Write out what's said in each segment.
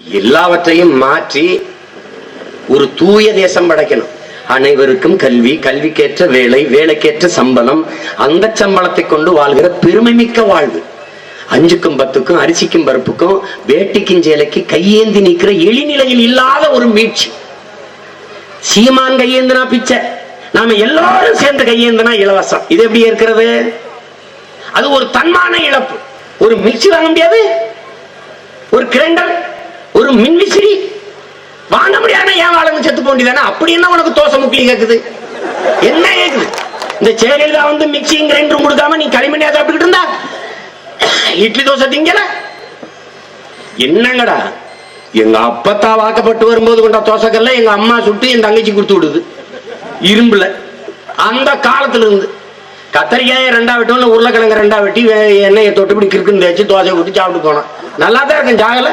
எல்லாவற்றையும் மாற்றி ஒரு தூய தேசம் படைக்கணும். அனைவருக்கும் கல்வி கல்விக்கேற்ற வேலை வேலைக்கேற்ற சம்பளம் அந்த சம்பளத்தை கொண்டு வாழ்கிற பெருமை மிக்க வாழ்வு. அஞ்சுக்கும் பத்துக்கும் அரிசிக்கும் பருப்புக்கும் வேட்டிக்கும் சேலைக்கு கையேந்தி நிற்கிற எளிநிலையில் இல்லாத ஒரு மீட்சி. சீமான் கையேந்தினா பிச்சை. நாம எல்லாரும் சேர்ந்து கையேந்தினா இலவசம். இது எப்படி இருக்கிறது அது ஒரு தன்மான இழப்பு. ஒரு மிக்சி வாங்க முடியாது? ஒரு கிரைண்டர் ஒரு மின்விசிறி வாங்க முடியாத ஏன் ஆளுங்க செத்து போண்டிதானே அப்படி என்ன உனக்கு தோசை முக்கியம் கேக்குது? என்ன கேக்குது? இந்த ஜெயலலிதா வந்து மிக்சியும் கிரைண்டரும் கொடுக்காம நீ களிமண்ணியா சாப்பிட்டுக்கிட்டு இருந்தா? இட்லி தோசை திங்கல? என்னங்கடா? எங்க அப்பத்தா வாக்கப்பட்டு வரும்போது கொண்ட தோசைக்கல்ல எங்க அம்மா சுட்டு என் தங்கச்சி கொடுத்து விடுது. இரும்புல. அந்த காலத்துல இருந்து கத்தரிக்காயை ரெண்டா வெட்டணும் உருளைக்கிழங்கு ரெண்டா வெட்டி வே- எண்ணெயை தொட்டு கிறுக்குன்னு தேய்ச்சி தோசை ஊற்றி சாப்பிட்டு போனோம் நல்லா தான் இருக்கும் ஜாகலை.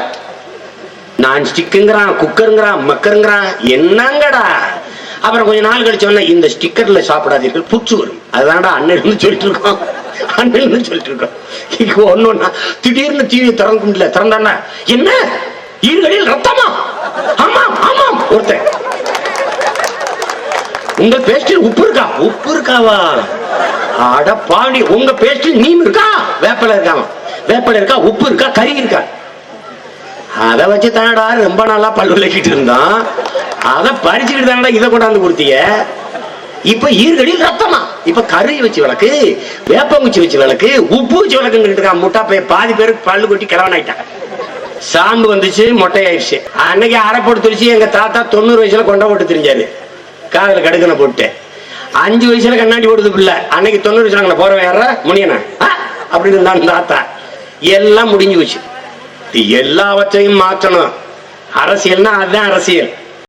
நான் ஸ்டிக்குங்கிறான் குக்கருங்கிறான் மக்கருங்கிறான் என்னங்கடா? அப்புறம் கொஞ்ச நாள் கழிச்சு சொன்ன இந்த ஸ்டிக்கர்ல சாப்பிடாதீர்கள் பூச்சி வரும். அதுதான்டா அண்ணன் சொல்லிட்டு இருக்கோம். அண்ணன் சொல்லிட்டு இருக்கோம். இப்போ ஒண்ணு ஒன்னா திடீர்னு டிவி திறந்து முடியல. திறந்தானா என்ன? ஈர்களில் ரத்தமா? ஆமாம் ஆமாம் ஒருத்தன். உங்க பேஸ்டில் உப்பு இருக்கா? உப்பு இருக்காவா? அட பாடி உங்க பேஸ்டில் நீம் இருக்கா? வேப்பலை இருக்காமா? வேப்பில இருக்கா? உப்பு இருக்கா? கறி இருக்கா? அதை வச்சு தானடா ரொம்ப நாளா பல் விளக்கிட்டு இருந்தான். அதை பறிச்சுக்கிட்டு தானடா இதை கொண்டாந்து கொடுத்தீங்க. இப்ப ஈர்கடியில் ரத்தமா? இப்ப கருவி வச்சு விளக்கு வேப்பங்குச்சி வச்சு விளக்கு உப்பு வச்சு விளக்குங்கிட்டு இருக்கான் முட்டா போய் பாதி பேருக்கு பல்லு கொட்டி கிளவனாயிட்டான். சாம்பு வந்துச்சு மொட்டையாயிடுச்சு. அன்னைக்கு அரை போட்டு துடிச்சு எங்க தாத்தா தொண்ணூறு வயசுல கொண்ட போட்டு தெரிஞ்சாரு. காதல கடுக்கனை போட்டு. அஞ்சு வயசுல கண்ணாடி போடுது பிள்ளை. அன்னைக்கு தொண்ணூறு வயசுல அங்கே போற வேற முனியனா. அப்படின்னு இருந்தான் தாத்தா. எல்லாம் முடிஞ்சு போச்சு. எல்லாவற்றையும் மாற்றணும். அரசியல்னா அதுதான் அரசியல்.